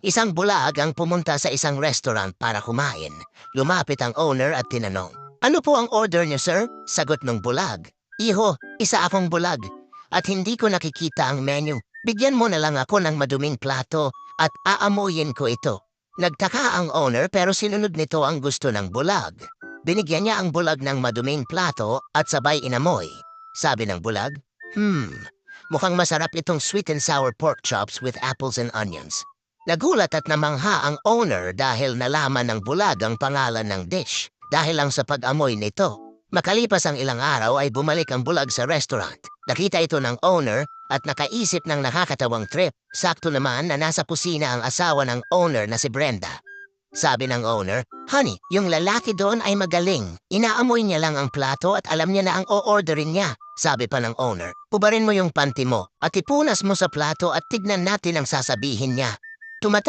Isang bulag ang pumunta sa isang restaurant para kumain. Lumapit ang owner at tinanong, Ano po ang order niyo, sir? Sagot ng bulag. Iho, isa akong bulag. At hindi ko nakikita ang menu. Bigyan mo na lang ako ng maduming plato at aamuyin ko ito. Nagtaka ang owner pero sinunod nito ang gusto ng bulag. Binigyan niya ang bulag ng maduming plato at sabay inamoy. Sabi ng bulag, Hmm, mukhang masarap itong sweet and sour pork chops with apples and onions. Nagulat at namangha ang owner dahil nalaman ng bulag ang pangalan ng dish dahil lang sa pag-amoy nito. Makalipas ang ilang araw ay bumalik ang bulag sa restaurant. Nakita ito ng owner at nakaisip ng nakakatawang trip. Sakto naman na nasa kusina ang asawa ng owner na si Brenda. Sabi ng owner, Honey, yung lalaki doon ay magaling. Inaamoy niya lang ang plato at alam niya na ang o-orderin niya. Sabi pa ng owner, pubarin mo yung panty mo at ipunas mo sa plato at tignan natin ang sasabihin niya. Thomas